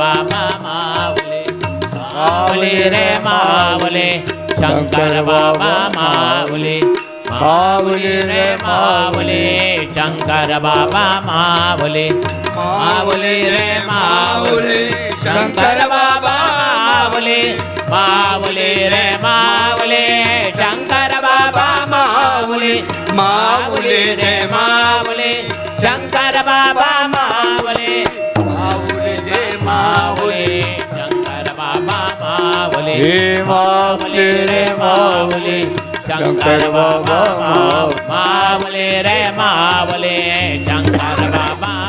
बाबा मावले मावले रे मावले शंकर बाबा मावले मावले रे मावले शंकर बाबा मावले मावले रे मावले शंकर बाबा मावले मावले रे मावले शंकर बाबा मावले मावले रे मावले शंकर बाबा હે માવલે રે માવલે શંકર બાબા માવલે રે માવલે શંકર બાબા.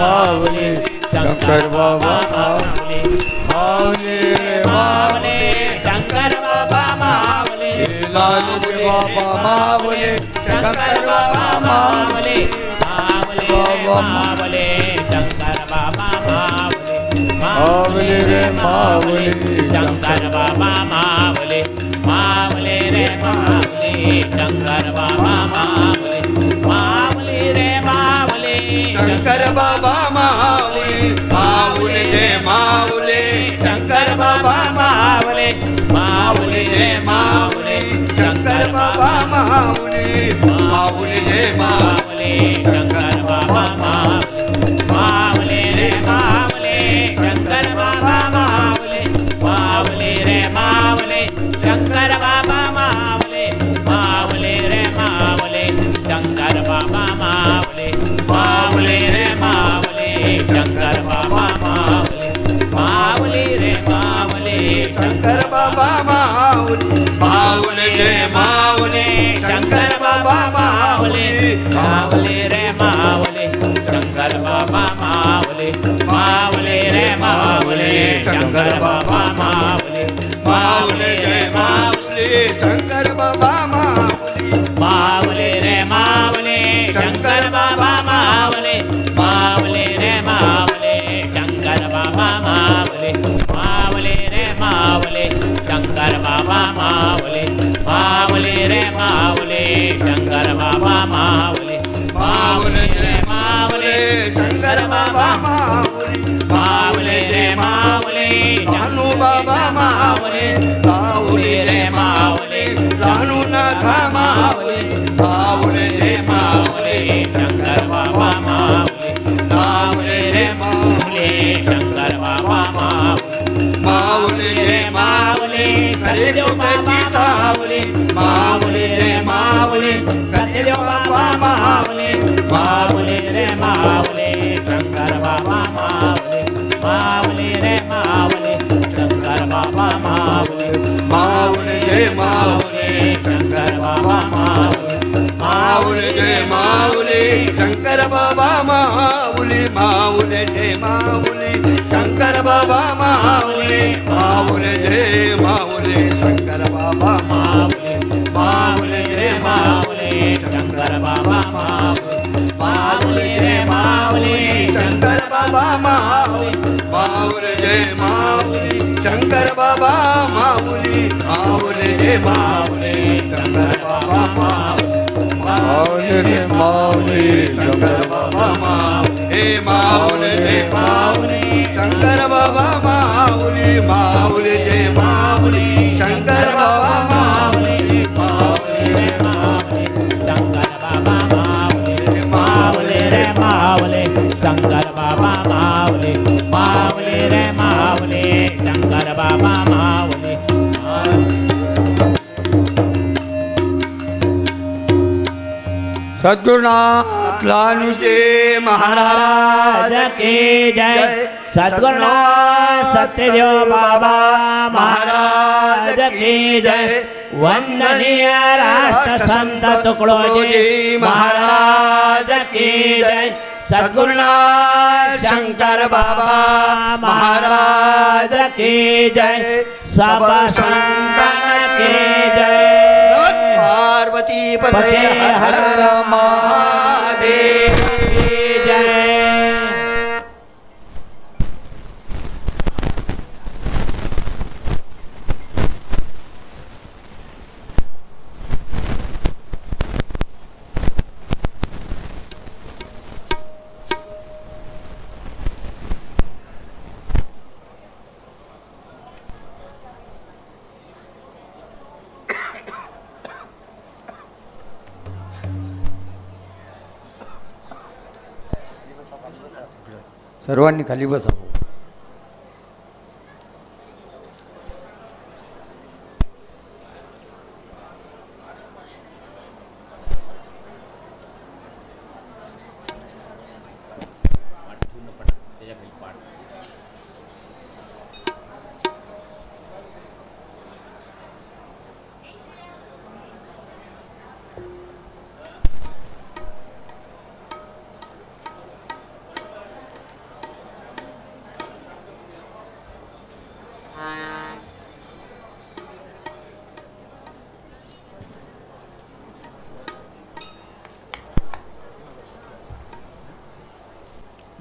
मावले शंकर बाबा मावले मावले रे मावले शंकर बाबा मावले लाल बाबा मावले शंकर बाबा मावले मावले मावले शंकर बाबा मावले मावले रे मावले शंकर बाबा मावले मावले रे मावले शंकर बाबा शंकर बाबा माऊली माऊली जय माऊली. शंकर बाबा माऊली माऊली जय माऊली. शंकर बाबा माऊली माऊली जय माऊले. शंकर बाबा माऊली. माऊली रे माऊली शंकर बाबा माऊली माऊली रे माऊली शंकर बाबा माऊली माऊली रे माऊली शंकर बाबा माऊली. माऊली कलिदेव बाबा माऊली माऊली रे माऊली कलिदेव बाबा माऊली माऊली रे माऊली शंकर बाबा माऊली माऊली रे माऊली शंकर बाबा माऊली माऊली जय माऊली शंकर बाबा माऊली माऊली जय माऊली शंकर बाबा माऊली माऊली जय माऊली शंकर बाबा माऊली माऊली जय माऊले शंकर बाबा माऊले माऊले रे माऊले शंकर बाबा माऊले माऊली रे शंकर बाबा माऊले माऊले जय माऊली शंकर बाबा माऊली माऊले जय माऊले. शंकर बाबा माऊली माऊली रे माऊली शंकर बाबा माऊली सद्गुरुनाथ लालूजी महाराज महाराज की जय. सद्गुरुनाथ सत्यदेव बाबा महाराज की जय. वंदनीय राष्ट्र संत तुकडोजी महाराज की जय. सद्गुरुनाथ शंकर बाबा महाराज की जय। संतन की जय। पार्वती पते हर महादेव। सर्वांनी खाली बसावं.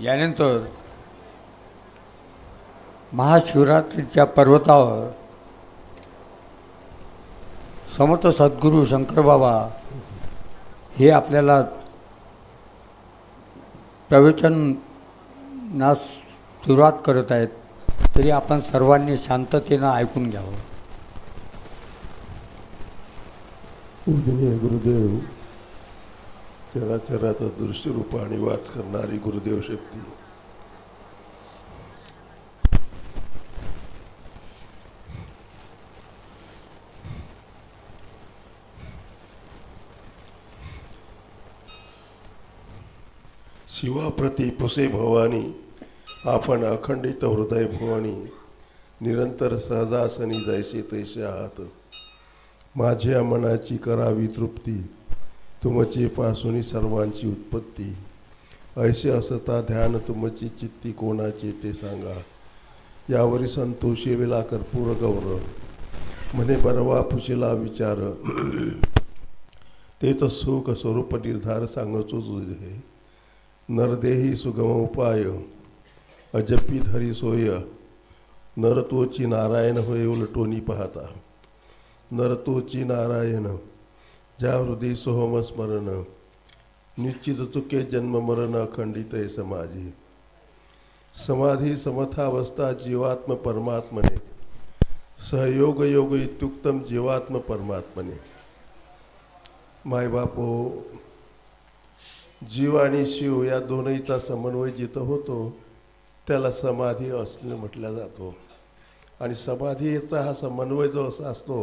यानंतर महाशिवरात्रीच्या पर्वतावर समर्थ सद्गुरू शंकरबाबा हे आपल्याला प्रवचनास सुरुवात करत आहेत. तरी आपण सर्वांनी शांततेनं ऐकून घ्यावं. पूजनीय गुरुदेव चराचराचा दृश्य आणि वाच करणारी गुरुदेव शक्ती. शिवाप्रती पुसे भवानी आपण अखंडित हृदय भवानी निरंतर सहजासनी जायचे तैसे आहात. माझ्या मनाची करावी तृप्ती तुमची पासून सर्वांची उत्पत्ती. ऐसे असता ध्यान तुमची चित्ती कोणाचे ते सांगा. यावरी संतोषी विला कर्पूर गौरव म्हणे बरवा पुशिला विचार. तेच सुख स्वरूप निर्धार सांगतो तुझे नरदेही सुगम उपाय. अजपी धरी सोय नरतोची नारायण होय उलटोनी पाहता. नरतोची नारायण ज्या हृदय सोहम स्मरण निश्चित चुके जन्म मरण अखंडित आहे समाधी. समाधी समथावस्था जीवात्म परमात्मने सहयोग योग इत्युक्तम जीवात्म परमात्मने. मायबापो जीव आणि शिव या दोनहीचा समन्वय जिथं होतो त्याला समाधी असणे म्हटला जातो. आणि समाधीचा हा समन्वय जो असा असतो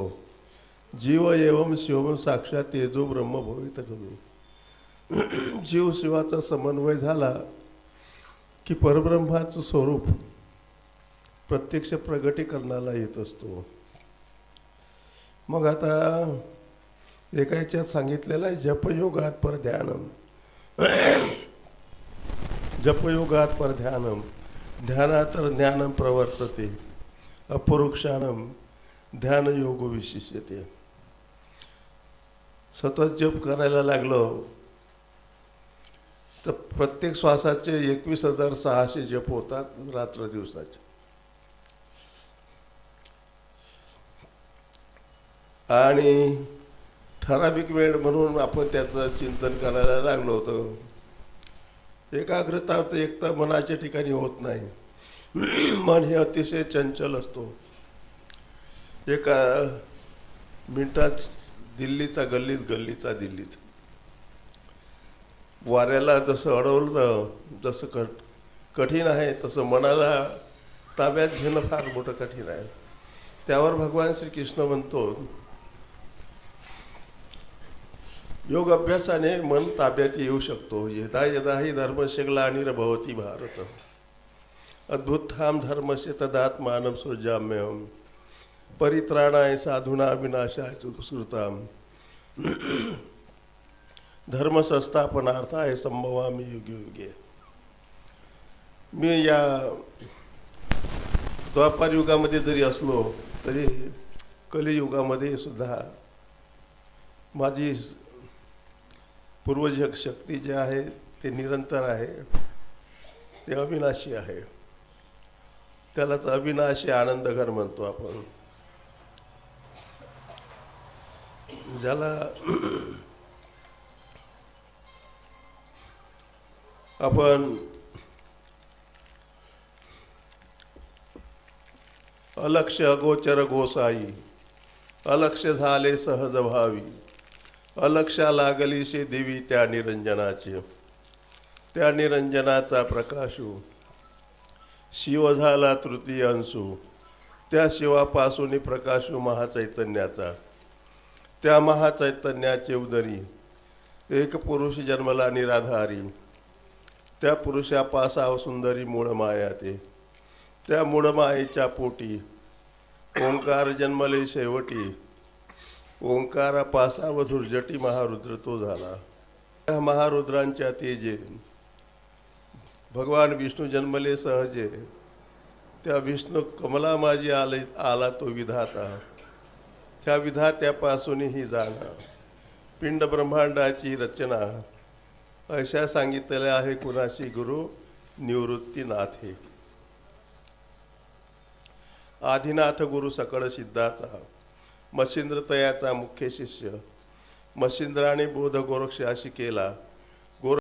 जीव एवम शिवम साक्षात तेजो ब्रह्म भवित करू. जीव शिवाचा समन्वय झाला की परब्रह्माचं स्वरूप प्रत्यक्ष प्रगटीकरणाला येत असतो. मग आता एका याच्यात सांगितलेलं आहे जपयोगात पर ध्यानम जपयोगात पर ध्यानातर ध्यानात ज्ञानम प्रवर्तते अपरोक्षानम ध्यानयोग विशिष्यते. सतत जप करायला लागलो तर प्रत्येक श्वासाचे एकवीस हजार सहाशे जप होतात रात्र दिवसाचे. आणि ठराविक वेळ म्हणून आपण त्याचं चिंतन करायला लागलो होतो. एकाग्रता तर एकता मनाच्या ठिकाणी होत नाही. मन हे अतिशय चंचल असतो. एका मिनटात दिल्लीचा गल्लीत गल्लीचा दिल्लीत. वाऱ्याला जसं अडवलं जसं कठ कठीण आहे तसं मनाला ताब्यात घेणं फार मोठं कठीण आहे. त्यावर भगवान श्रीकृष्ण म्हणतो योग अभ्यासाने मन ताब्यात येऊ शकतो. यदा यदा ही धर्मशगला आणि रभवती भारत. अद्भुताम धर्मस्य तदात्मानम सृजाम्यहम. परित्राणाय साधुना विनाशाय सुश्रुताम धर्म संस्थापनार्थाय संभवामी युगे युगे. मी या द्वापार युगामध्ये जरी असलो तरी कलियुगामध्ये सुद्धा माझी पूर्वजक शक्ती जे आहे ते निरंतर आहे. ते अविनाशी आहे. त्यालाच अविनाशी आनंदघर म्हणतो आपण. ज्याला आपण अलक्ष अगोचर गोसाई अलक्ष झाले सहज भावी. अलक्षा लागलीशी देवी त्या निरंजनाची. त्या निरंजनाचा प्रकाशू हो. शिव झाला तृतीय अंशू. त्या शिवापासून प्रकाशू हो महाचैतन्याचा. त्या महाचैतन्याचे उदरी. एक पुरुष जन्मला निराधारी. त्या पुरुषापासाव सुंदरी मूळ माया ते. त्या मूळ मायेच्या पोटी. ओंकार जन्मले शेवटी. ओंकारा पासावधूर धुर्जटी महारुद्र तो झाला. त्या महारुद्रांच्या तेजे भगवान विष्णू जन्मले सहजे त्या विष्णू कमला माझी आले आला तो विधाता. त्या विधात्यापासूनही जाणा. पिंड ब्रह्मांडाची रचना. अशा सांगितलेल्या आहे कुणाशी गुरु? निवृत्तीनाथे. आदिनाथ गुरु सकळ सिद्धाचा. मच्छिंद्र तयाचा मुख्य शिष्य. मच्छिंद्राने बोध गोरक्ष अशी केला.